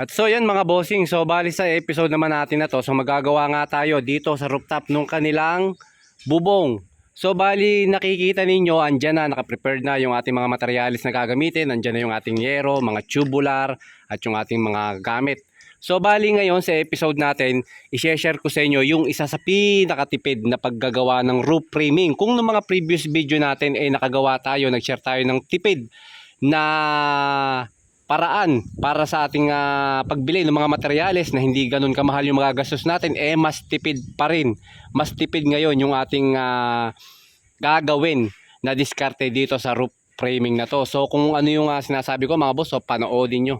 At so yan mga bossing, so bali sa episode naman natin na to, so magagawa nga tayo dito sa rooftop nung kanilang bubong. So bali nakikita ninyo, andyan na, nakaprepared na yung ating mga materialis na gagamitin, andyan na yung ating yero, mga tubular, at yung ating mga gamit. So bali ngayon sa episode natin, i-share ko sa inyo yung isa sa pinakatipid na paggagawa ng roof framing. Kung noong mga previous video natin ay nakagawa tayo, nag-share tayo ng tipid na paraan para sa ating ah, pagbili ng mga materyales na hindi ganun kamahal yung mga gastos natin, eh mas tipid pa rin. Mas tipid ngayon yung ating ah, gagawin na diskarte dito sa roof framing na to. So kung ano yung ah, sinasabi ko mga boss, so panoodin nyo.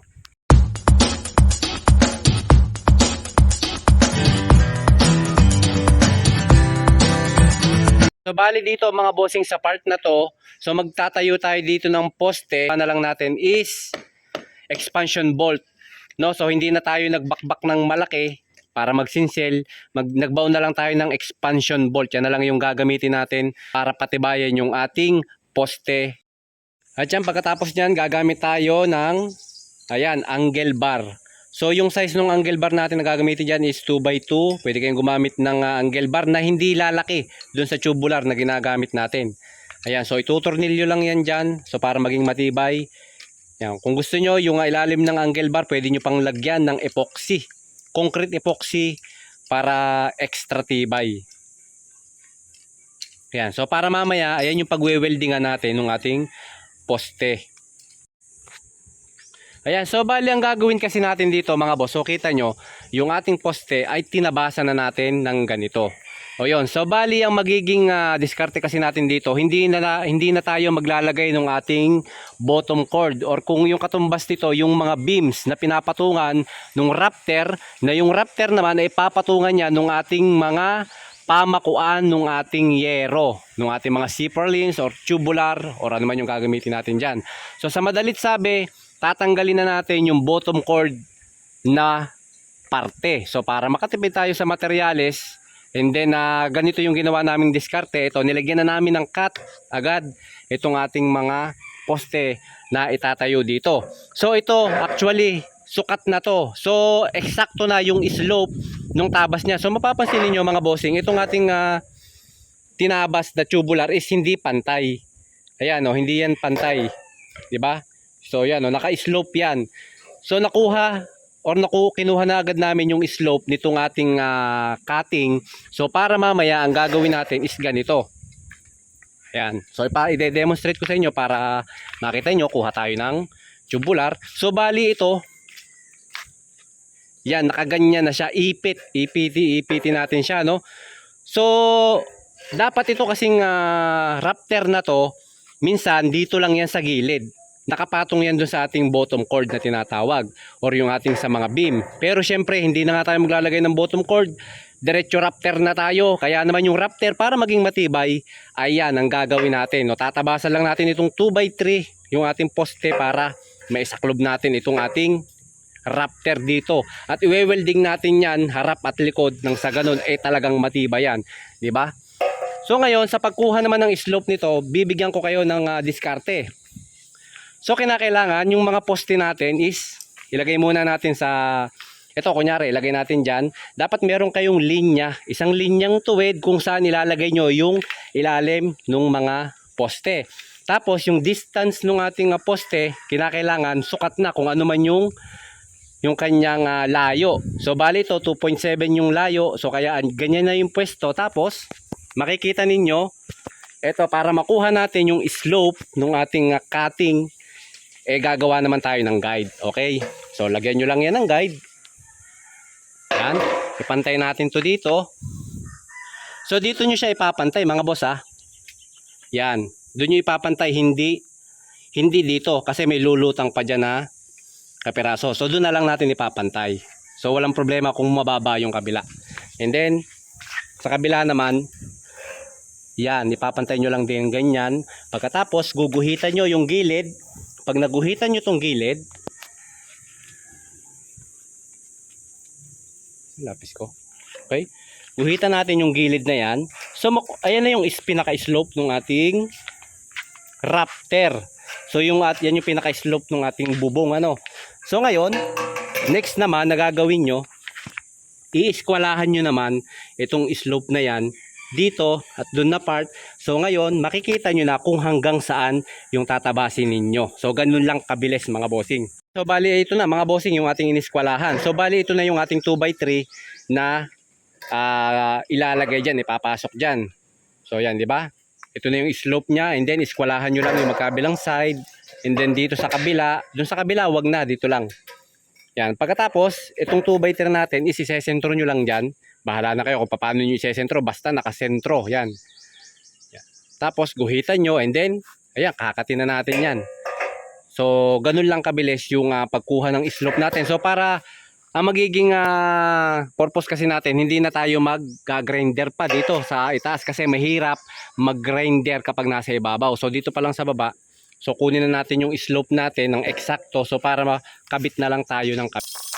So bali dito mga bossing sa part na to, so magtatayo tayo dito ng poste. Ano lang natin is expansion bolt. No, so hindi na tayo nagbakbak ng malaki para magsinsel, mag nagbaon na lang tayo ng expansion bolt. Yan na lang yung gagamitin natin para patibayan yung ating poste. At yan pagkatapos niyan gagamit tayo ng ayan, angle bar. So yung size ng angle bar natin na gagamitin dyan is 2x2. Pwede kayong gumamit ng ah, angle bar na hindi lalaki dun sa tubular na ginagamit natin. Ayan, so itutornilyo lang yan dyan. So para maging matibay. Yan. Kung gusto nyo, yung ilalim ng angle bar, pwede nyo pang lagyan ng epoxy. Concrete epoxy para extra tibay. Yan. So para mamaya, ayan yung pagwe-weldingan natin ng ating poste. Ayan, so bali ang gagawin kasi natin dito mga boss, so kita nyo, yung ating poste ay tinabasa na natin ng ganito. O yun, so bali ang magiging ah, diskarte kasi natin dito, hindi na, hindi na tayo maglalagay ng ating bottom cord or kung yung katumbas nito, yung mga beams na pinapatungan ng raptor, na yung raptor naman ay papatungan niya ng ating mga pamakuan ng ating yero, ng ating mga zipper lines or tubular or ano man yung gagamitin natin dyan. So sa madalit sabi, tatanggalin na natin yung bottom cord na parte. So para makatipid tayo sa materyales, and then ah, ganito yung ginawa naming diskarte. Ito, nilagyan na namin ng cut agad itong ating mga poste na itatayo dito. So ito, actually, sukat na to. So eksakto na yung slope nung tabas niya. So mapapansin niyo mga bossing, itong ating ah, tinabas na tubular is hindi pantay. Ayan oh, hindi yan pantay. 'Di ba? So yan oh, naka-slope yan. So nakuha or naku kinuha na agad namin yung slope nitong ating ah, cutting. So para mamaya ang gagawin natin is ganito. Ayan. So i-demonstrate ko sa inyo para makita nyo kuha tayo ng tubular. So bali ito yan, nakaganyan na siya. Ipit, ipiti, ipiti natin siya, no? So, dapat ito kasing ah, raptor na to, minsan dito lang yan sa gilid. Nakapatong yan doon sa ating bottom cord na tinatawag or yung ating sa mga beam. Pero syempre, hindi na nga tayo maglalagay ng bottom cord. Diretso raptor na tayo. Kaya naman yung raptor para maging matibay, ayan ang gagawin natin. No, tatabasan lang natin itong 2x3 yung ating poste para maisaklob natin itong ating raptor dito. At iwe-welding natin yan harap at likod nang sa ganun eh talagang matibay yan. ba? So ngayon sa pagkuha naman ng slope nito, bibigyan ko kayo ng ah, diskarte. So kinakailangan yung mga poste natin is ilagay muna natin sa ito kunyari, ilagay natin dyan. Dapat meron kayong linya, isang linyang tuwid kung saan ilalagay nyo yung ilalim ng mga poste. Tapos yung distance ng ating poste, kinakailangan sukat na kung ano man yung yung kanyang ah, layo. So bali ito 2.7 yung layo. So kaya an- ganyan na yung pwesto. Tapos makikita ninyo ito para makuha natin yung slope ng ating ah, cutting eh gagawa naman tayo ng guide. Okay? So lagyan nyo lang yan ng guide. Yan. Ipantay natin to dito. So dito nyo siya ipapantay mga boss ha. Yan. Doon nyo ipapantay hindi hindi dito kasi may lulutang pa dyan na kapiraso. So doon na lang natin ipapantay. So walang problema kung mababa yung kabila. And then sa kabila naman yan, ipapantay nyo lang din ganyan. Pagkatapos guguhitan nyo yung gilid. Pag naguhitan nyo tong gilid lapis ko. Okay? Guhitan natin yung gilid na yan. So ayan na yung is pinaka-slope ng ating raptor. So yung at yan yung pinaka-slope ng ating bubong ano. So ngayon, Next naman, nagagawin nyo, iiskwalahan nyo naman itong slope na yan dito at doon na part. So ngayon, makikita nyo na kung hanggang saan yung tatabasin ninyo. So ganun lang kabilis mga bossing. So bali ito na mga bossing yung ating iniskwalahan. So bali ito na yung ating 2x3 na ah, ilalagay dyan, ipapasok dyan. So yan, di ba? Ito na yung slope niya and then iskwalahan nyo lang yung magkabilang side and then dito sa kabila, dun sa kabila wag na, dito lang. Yan, pagkatapos, itong 2x3 natin, isisesentro nyo lang dyan. Bahala na kayo kung paano nyo isesentro, basta nakasentro, yan. yan. Tapos guhitan nyo and then, ayan, kakatin na natin yan. So, ganun lang kabilis yung ah, pagkuha ng slope natin. So, para ang magiging ah, purpose kasi natin, hindi na tayo mag-grinder pa dito sa itaas kasi mahirap mag-grinder kapag nasa ibabaw. So, dito pa lang sa baba, so kunin na natin yung slope natin ng eksakto. So, para makabit na lang tayo ng kabit.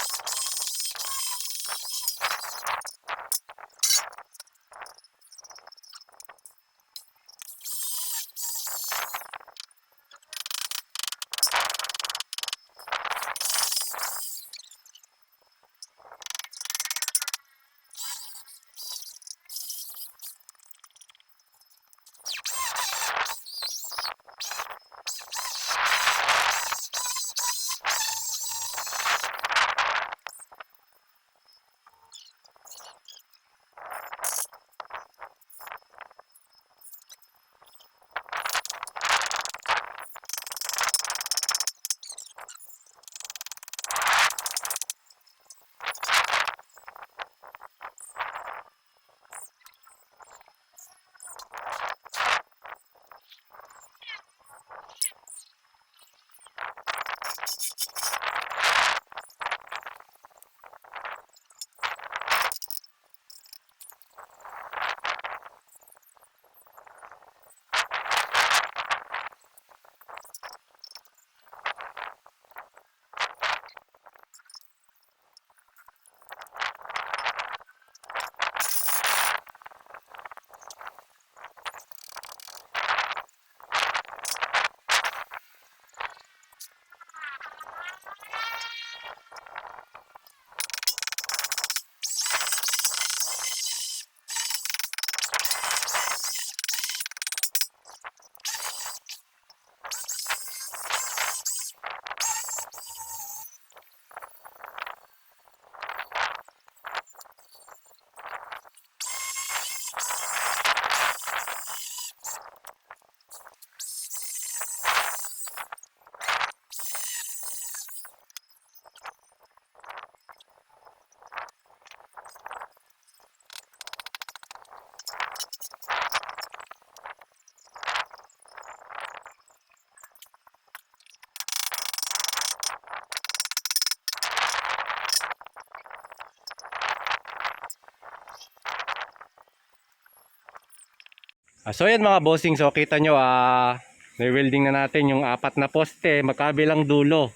Ah, so yan mga bossing, so kita nyo, ah, welding na natin yung apat na poste, magkabilang dulo,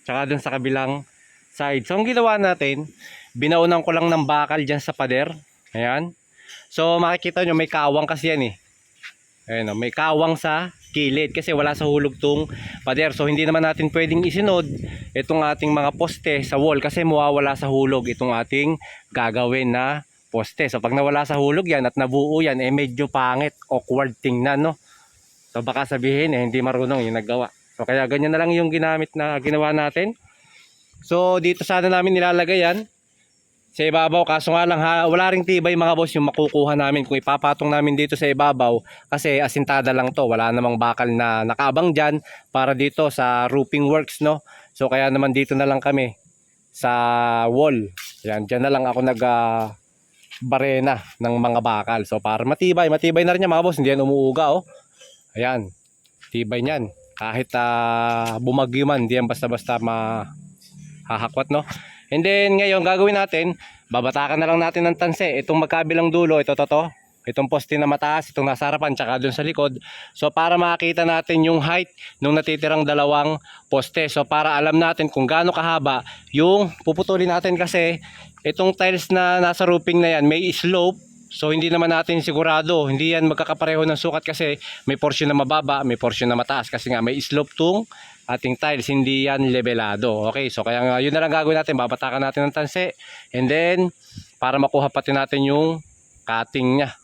tsaka dun sa kabilang side. So ang ginawa natin, binaunan ko lang ng bakal dyan sa pader, ayan. So makikita nyo, may kawang kasi yan eh. Ayan, oh, may kawang sa kilid kasi wala sa hulog tong pader. So hindi naman natin pwedeng isinod itong ating mga poste sa wall kasi mawawala sa hulog itong ating gagawin na poste. So pag nawala sa hulog yan at nabuo yan, eh medyo pangit, awkward tingnan, no? So baka sabihin, eh hindi marunong yung naggawa. So kaya ganyan na lang yung ginamit na ginawa natin. So dito sana namin nilalagay yan sa ibabaw. Kaso nga lang, ha, wala ring tibay mga boss yung makukuha namin kung ipapatong namin dito sa ibabaw kasi asintada lang to. Wala namang bakal na nakaabang dyan para dito sa roofing works, no? So kaya naman dito na lang kami sa wall. Yan, dyan na lang ako nag ah, barena ng mga bakal. So para matibay, matibay na rin yan mga boss, hindi yan umuuga oh. Ayan, tibay niyan. Kahit ah, bumagyo man, hindi yan basta-basta mahahakwat no. And then ngayon gagawin natin, babatakan na lang natin ng tanse. Itong magkabilang dulo, ito to to. Itong poste na mataas, itong nasa harapan, tsaka dun sa likod. So para makita natin yung height ng natitirang dalawang poste. So para alam natin kung gaano kahaba yung puputulin natin kasi itong tiles na nasa roofing na yan may slope. So hindi naman natin sigurado, hindi yan magkakapareho ng sukat kasi may portion na mababa, may portion na mataas. Kasi nga may slope tong ating tiles, hindi yan levelado. Okay, so kaya nga yun na lang gagawin natin, babatakan natin ng tanse and then para makuha pati natin yung cutting niya.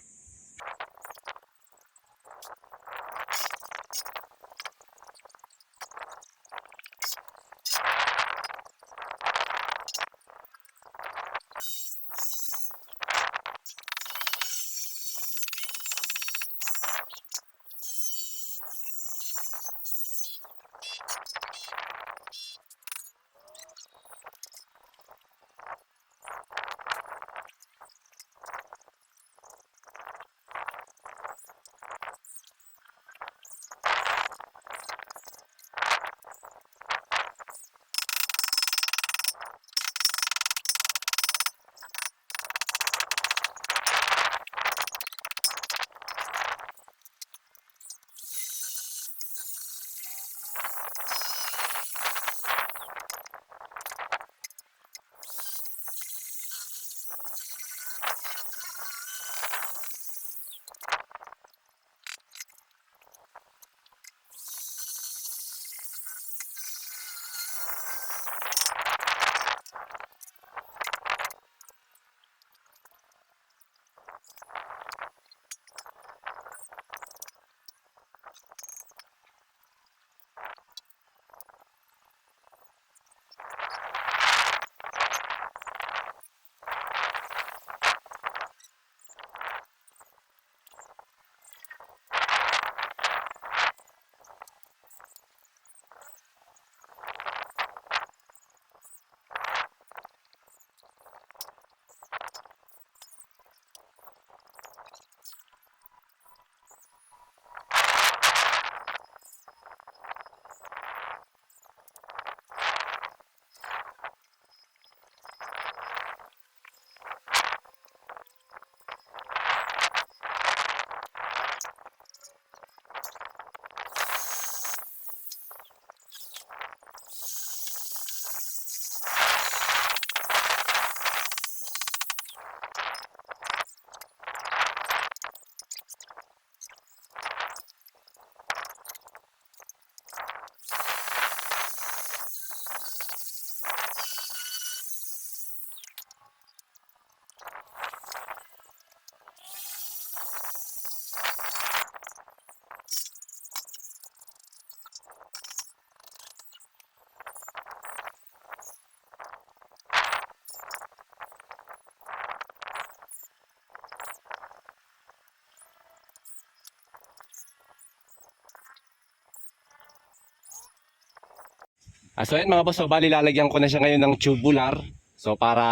Ah, so yan mga boss, so bali lalagyan ko na siya ngayon ng tubular. So para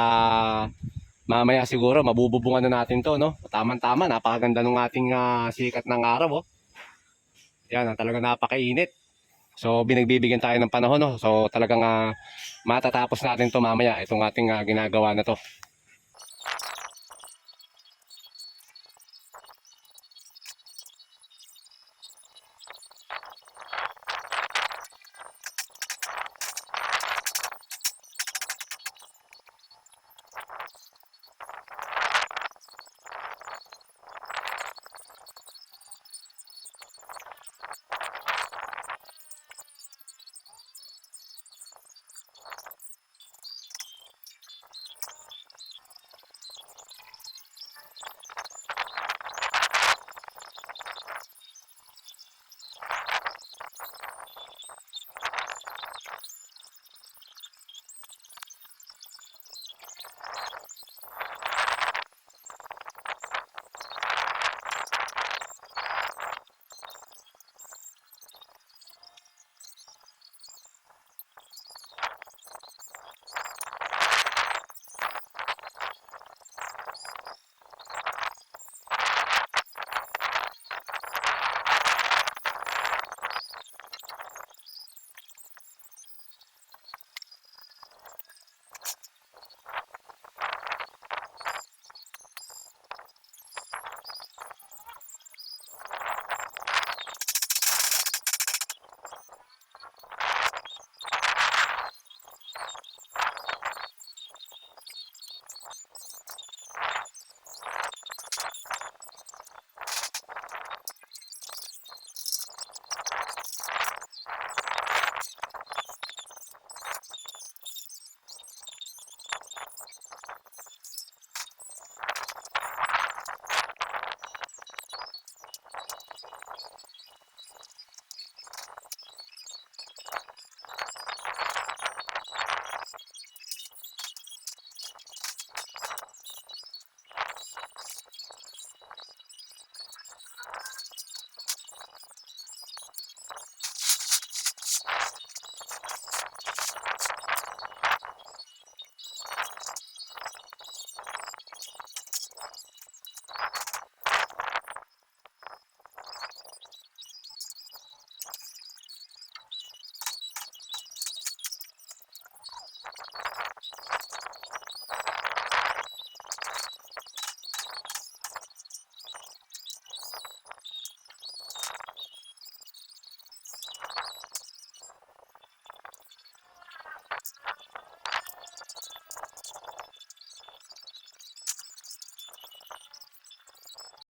mamaya siguro mabububungan na natin to, no? Tama-tama, napakaganda ng ating ah, sikat ng araw, oh. Yan, ah, talagang napakainit. So binagbibigyan tayo ng panahon, no? So talagang ah, matatapos natin to mamaya, itong ating ah, ginagawa na to.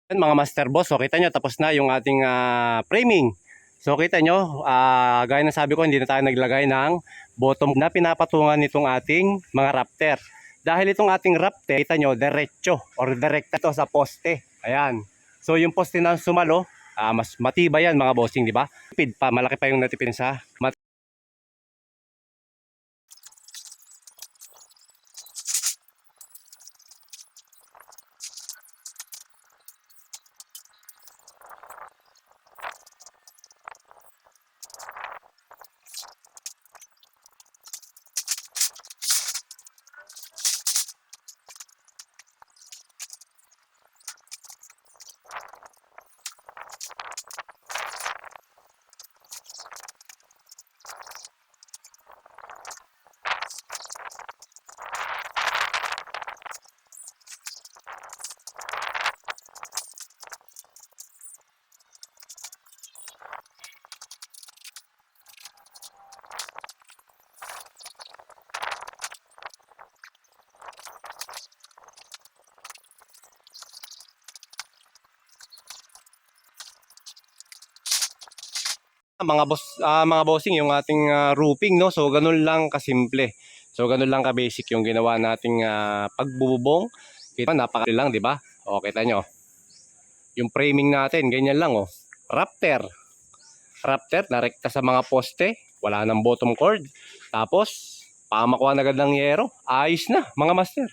Yan, mga master boss, so kita nyo, tapos na yung ating ah, framing. So kita nyo, ah, gaya ng sabi ko, hindi na tayo naglagay ng bottom na pinapatungan nitong ating mga raptor. Dahil itong ating raptor, kita nyo, derecho or direkta to sa poste. Ayan. So yung poste na sumalo, ah, mas matibay yan mga bossing, di ba? Tipid pa, malaki pa yung natipid sa mga boss ah, mga bossing yung ating ah, roofing no? So ganun lang kasimple. So ganun lang ka basic yung ginawa nating ah, pagbububong. Kita napaka lang di ba? O kita nyo. Yung framing natin ganyan lang oh. Raptor. Raptor narekta sa mga poste. Wala nang bottom cord. Tapos pamakuha na agad ng yero. Ayos na mga master